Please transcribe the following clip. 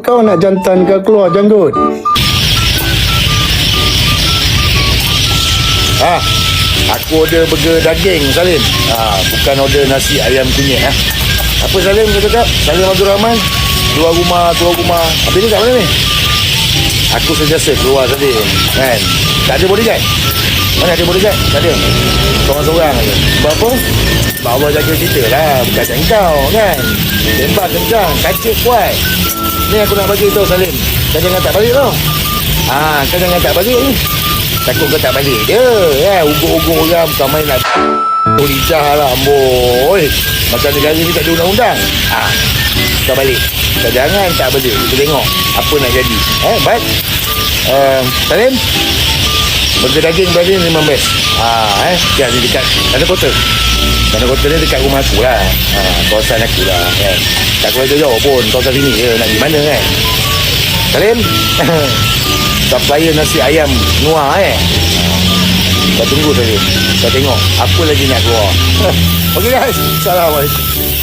kau nak jantan ke keluar janggut? Ha, aku order burger daging Salim. Ha, bukan order nasi ayam kunyit ha. Apa Salim kau cakap? Salim Abdul Rahman. Keluar rumah, keluar rumah. Habis ni kat mana ni? Aku sentiasa keluar tadi. Kan? Tak ada bodyguard? Mana ada bodyguard? Tak ada. Seorang-seorang je. Sebab apa? Sebab Allah jaga kita lah. Bukan macam kau kan? Tembak kencang. Kaca kuat. Ni aku nak bagi tahu Salim. Kau jangan tak balik tau. Ah, kau jangan tak balik ni. Takut kau tak balik je. Ya. Ugut-ugut orang bukan main nak Oh lidah lah Amboi Macam negara ni tak ada undang-undang. Ah, Kau balik. Kau jangan tak balik. Kita tengok Apa nak jadi. Eh baik. Uh, Salim? Burger daging berani memang best. Ah, eh, Dia ada dekat Tanah kota Tanah kota ni dekat rumah aku lah. Ah, Kawasan aku lah kan. Tak keluar jauh-jauh pun Kawasan sini je Nak pergi mana kan. Salim? Supplier nasi ayam Nuah eh. Kau tunggu tadi Kau tengok Apa lagi nak keluar. Okay guys. Assalamualaikum